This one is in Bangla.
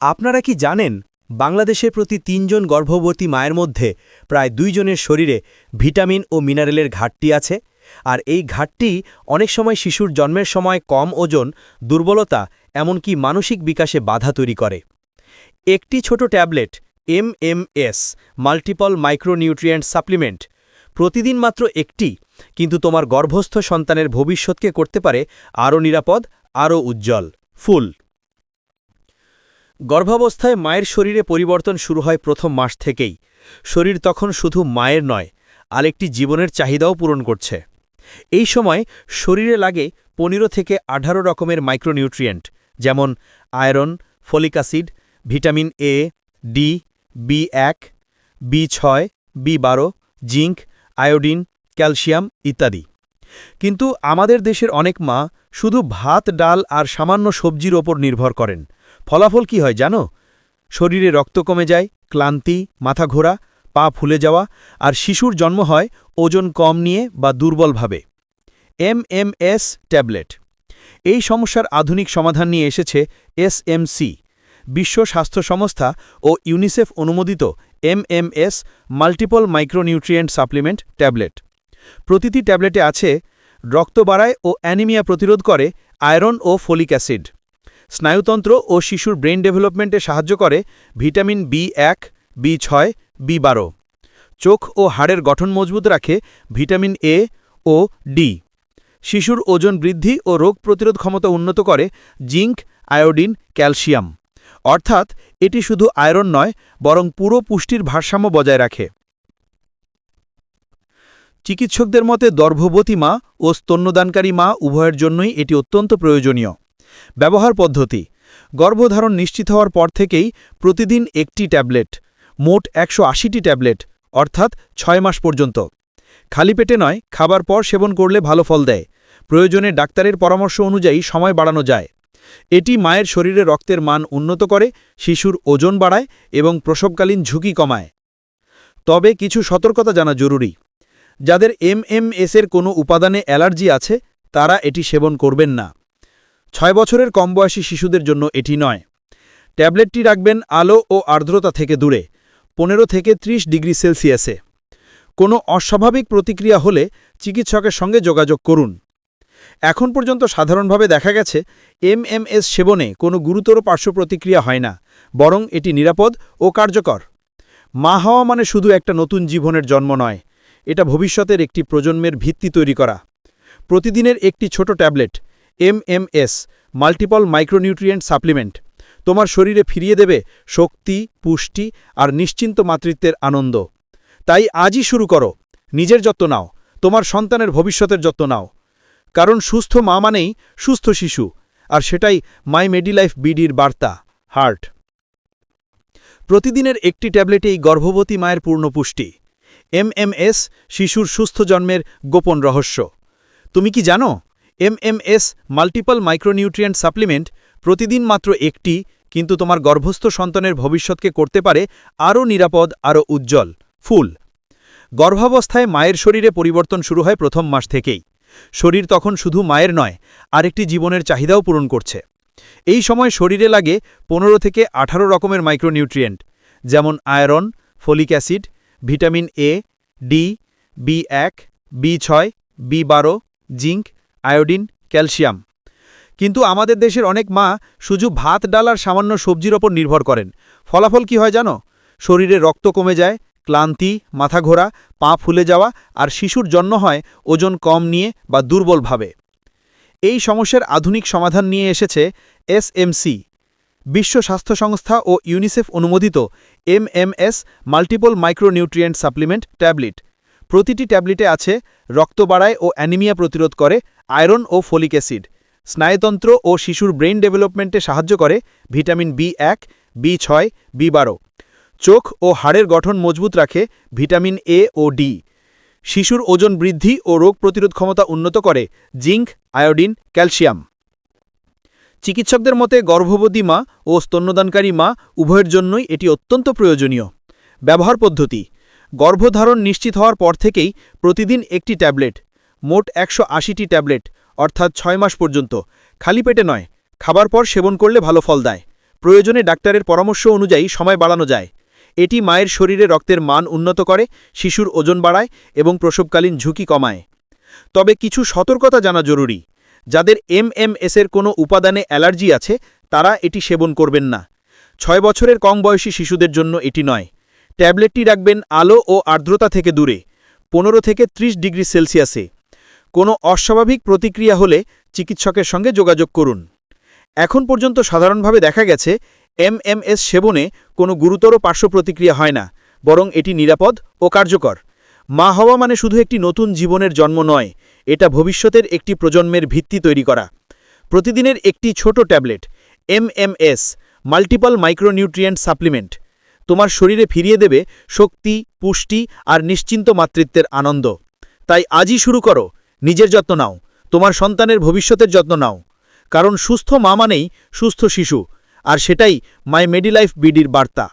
আপনারা কি জানেন বাংলাদেশে প্রতি তিনজন গর্ভবতী মায়ের মধ্যে প্রায় দুইজনের শরীরে ভিটামিন ও মিনারেলের ঘাটতি আছে? আর এই ঘাটতি অনেক সময় শিশুর জন্মের সময় কম ওজন, দুর্বলতা, এমনকি মানসিক বিকাশে বাধা তৈরি করে। একটি ছোট tablet, MMS, multiple micronutrient supplement, প্রতিদিন মাত্র একটি, কিন্তু তোমার গর্ভস্থ সন্তানের ভবিষ্যৎকে করতে পারে আরও নিরাপদ, আরও উজ্জ্বল। ফুল গর্ভাবস্থায় মায়ের শরীরে পরিবর্তন শুরু হয় প্রথম মাস থেকেই। শরীর তখন শুধু মায়ের নয়, আরেকটি জীবনের চাহিদাও পূরণ করছে। এই সময় শরীরে লাগে পনেরো থেকে আঠারো রকমের মাইক্রোনিউট্রিয়েন্ট, যেমন iron, folic acid, vitamin A, D, B এক, বি ছয়, বি বারো, জিঙ্ক, আয়োডিন, ক্যালসিয়াম ইত্যাদি। কিন্তু আমাদের দেশের অনেক মা শুধু ভাত, ডাল আর সামান্য সবজির ওপর নির্ভর করেন। ফলাফল কি হয় জানো? শরীরে রক্ত কমে যায়, ক্লান্তি, মাথা ঘোরা, পা ফুলে যাওয়া, আর শিশুর জন্ম হয় ওজন কম নিয়ে বা দুর্বলভাবে এমএমএস ট্যাবলেট। এই সমস্যার আধুনিক সমাধান নিয়ে এসেছে এসএমসি বিশ্ব স্বাস্থ্য সংস্থা ও ইউনিসেফ অনুমোদিত MMS multiple micronutrient supplement tablet. প্রতিটি ট্যাবলেটে আছে রক্ত বাড়ায় ও অ্যানিমিয়া প্রতিরোধ করে আয়রন ও ফলিক অ্যাসিড। স্নায়ুতন্ত্র ও শিশুর ব্রেন ডেভেলপমেন্টে সাহায্য করে ভিটামিন বি এক, বি ছয়, বি বারো। চোখ ও হাড়ের গঠন মজবুত রাখে ভিটামিন এ ও ডি। শিশুর ওজন বৃদ্ধি ও রোগ প্রতিরোধ ক্ষমতা উন্নত করে জিঙ্ক, আয়োডিন, ক্যালসিয়াম। অর্থাৎ এটি শুধু আয়রন নয়, বরং পুরো পুষ্টির ভারসাম্য বজায় রাখে। চিকিৎসকদের মতে দর্ভবতী মা ও স্তন্যদানকারী মা উভয়ের জন্যই এটি অত্যন্ত প্রয়োজনীয়। ব্যবহার পদ্ধতি। গর্ভধারণ নিশ্চিত হওয়ার পর থেকেই প্রতিদিন একটি ট্যাবলেট, মোট একশো ট্যাবলেট, অর্থাৎ ছয় মাস পর্যন্ত। খালি পেটে নয়, খাবার পর সেবন করলে ভালো ফল দেয়। প্রয়োজনে ডাক্তারের পরামর্শ অনুযায়ী সময় বাড়ানো যায়। এটি মায়ের শরীরে রক্তের মান উন্নত করে, শিশুর ওজন বাড়ায় এবং প্রসবকালীন ঝুঁকি কমায়। তবে কিছু সতর্কতা জানা জরুরি। যাদের এমএমএসের কোনো উপাদানে অ্যালার্জি আছে, তারা এটি সেবন করবেন না। ছয় বছরের কম বয়সী শিশুদের জন্য এটি নয়। ট্যাবলেটটি রাখবেন আলো ও আর্দ্রতা থেকে দূরে, পনেরো থেকে ৩০ ডিগ্রি সেলসিয়াসে। কোনো অস্বাভাবিক প্রতিক্রিয়া হলে চিকিৎসকের সঙ্গে যোগাযোগ করুন। এখন পর্যন্ত সাধারণভাবে দেখা গেছে এম এমএমএস সেবনে কোনো গুরুতর পার্শ্ব প্রতিক্রিয়া হয় না, বরং এটি নিরাপদ ও কার্যকর। মা হওয়া মানে শুধু একটা নতুন জীবনের জন্ম নয়, এটা ভবিষ্যতের একটি প্রজন্মের ভিত্তি তৈরি করা। প্রতিদিনের একটি ছোট tablet MMS multiple micronutrient supplement তোমার শরীরে ফিরিয়ে দেবে শক্তি, পুষ্টি আর নিশ্চিন্ত মাতৃত্বের আনন্দ। তাই আজই শুরু করো। নিজের যত্ন নাও। তোমার সন্তানের ভবিষ্যতের যত্ন নাও। কারণ সুস্থ মা মানেই সুস্থ শিশু। আর সেটাই মাই মেডিলাইফ বিডির বার্তা হার্ট প্রতিদিনের একটি ট্যাবলেটেই গর্ভবতী মায়ের পূর্ণ পুষ্টি। এমএমএস, শিশুর সুস্থ জন্মের গোপন রহস্য। তুমি কি জানো? এমএমএস মাল্টিপল মাইক্রোনিউট্রিয়েন্ট সাপ্লিমেন্ট প্রতিদিন মাত্র একটি, কিন্তু তোমার গর্ভস্থ সন্তানের ভবিষ্যৎকে করতে পারে আরও নিরাপদ, আরও উজ্জ্বল, ফুল। গর্ভাবস্থায় মায়ের শরীরে পরিবর্তন শুরু হয় প্রথম মাস থেকেই। শরীর তখন শুধু মায়ের নয়, আরেকটি জীবনের চাহিদাও পূরণ করছে। এই সময় শরীরে লাগে পনেরো থেকে আঠারো রকমের মাইক্রোনিউট্রিয়েন্ট, যেমন iron, folic acid, vitamin A, D, B এক, বি ছয়, বি বারো, জিঙ্ক আয়োডিন, ক্যালসিয়াম। কিন্তু আমাদের দেশের অনেক মা শুধু ভাত, ডাল আর সামান্য সবজির ওপর নির্ভর করেন। ফলাফল কি হয় জানো? শরীরে রক্ত কমে যায়, ক্লান্তি, মাথা ঘোরা, পা ফুলে যাওয়া আর শিশুর জন্ম হয় ওজন কম নিয়ে বা দুর্বলভাবে এই সমস্যার আধুনিক সমাধান নিয়ে এসেছে এসএমসি বিশ্ব স্বাস্থ্য সংস্থা ও ইউনিসেফ অনুমোদিত MMS multiple micronutrient supplement tablet. প্রতিটি ট্যাবলেটে আছে রক্ত বাড়ায় ও অ্যানিমিয়া প্রতিরোধ করে আয়রন ও ফলিক অ্যাসিড। স্নায়ুতন্ত্র ও শিশুর ব্রেইন ডেভেলপমেন্টে সাহায্য করে ভিটামিন বি এক, বি ছয়, বি বারো। চোখ ও হাড়ের গঠন মজবুত রাখে ভিটামিন এ ও ডি। শিশুর ওজন বৃদ্ধি ও রোগ প্রতিরোধ ক্ষমতা উন্নত করে জিঙ্ক, আয়োডিন, ক্যালসিয়াম। চিকিৎসকদের মতে গর্ভবতী মা ও স্তন্যদানকারী মা উভয়ের জন্যই এটি অত্যন্ত প্রয়োজনীয়। ব্যবহার পদ্ধতি গর্ভধারণ নিশ্চিত হওয়ার পর থেকেই প্রতিদিন একটি ট্যাবলেট, মোট একশো আশিটি ট্যাবলেট, অর্থাৎ ছয় মাস পর্যন্ত। খালি পেটে নয়, খাবার পর সেবন করলে ভালো ফল দেয়। প্রয়োজনে ডাক্তারের পরামর্শ অনুযায়ী সময় বাড়ানো যায়। এটি মায়ের শরীরে রক্তের মান উন্নত করে, শিশুর ওজন বাড়ায় এবং প্রসবকালীন ঝুঁকি কমায়। তবে কিছু সতর্কতা জানা জরুরি। যাদের এমএমএসের কোনো উপাদানে অ্যালার্জি আছে, তারা এটি সেবন করবেন না। ছয় বছরের কম বয়সী শিশুদের জন্য এটি নয়। ট্যাবলেটটি রাখবেন আলো ও আর্দ্রতা থেকে দূরে, পনেরো থেকে ৩০ ডিগ্রি সেলসিয়াসে। কোনো অস্বাভাবিক প্রতিক্রিয়া হলে চিকিৎসকের সঙ্গে যোগাযোগ করুন। এখন পর্যন্ত সাধারণভাবে দেখা গেছে, এমএমএস সেবনে কোনো গুরুতর পার্শ্ব প্রতিক্রিয়া হয় না, বরং এটি নিরাপদ ও কার্যকর। মা হওয়া মানে শুধু একটি নতুন জীবনের জন্ম নয়, এটা ভবিষ্যতের একটি প্রজন্মের ভিত্তি তৈরি করা। প্রতিদিনের একটি ছোট tablet, MMS, multiple micronutrient supplement. তোমার শরীরে ফিরিয়ে দেবে শক্তি, পুষ্টি আর নিশ্চিন্ত মাতৃত্বের আনন্দ। তাই আজই শুরু করো। নিজের যত্ন নাও। তোমার সন্তানের ভবিষ্যতের যত্ন নাও। কারণ সুস্থ মা মানেই সুস্থ শিশু। আর সেটাই মাই মেডিলাইফ বিডির বার্তা।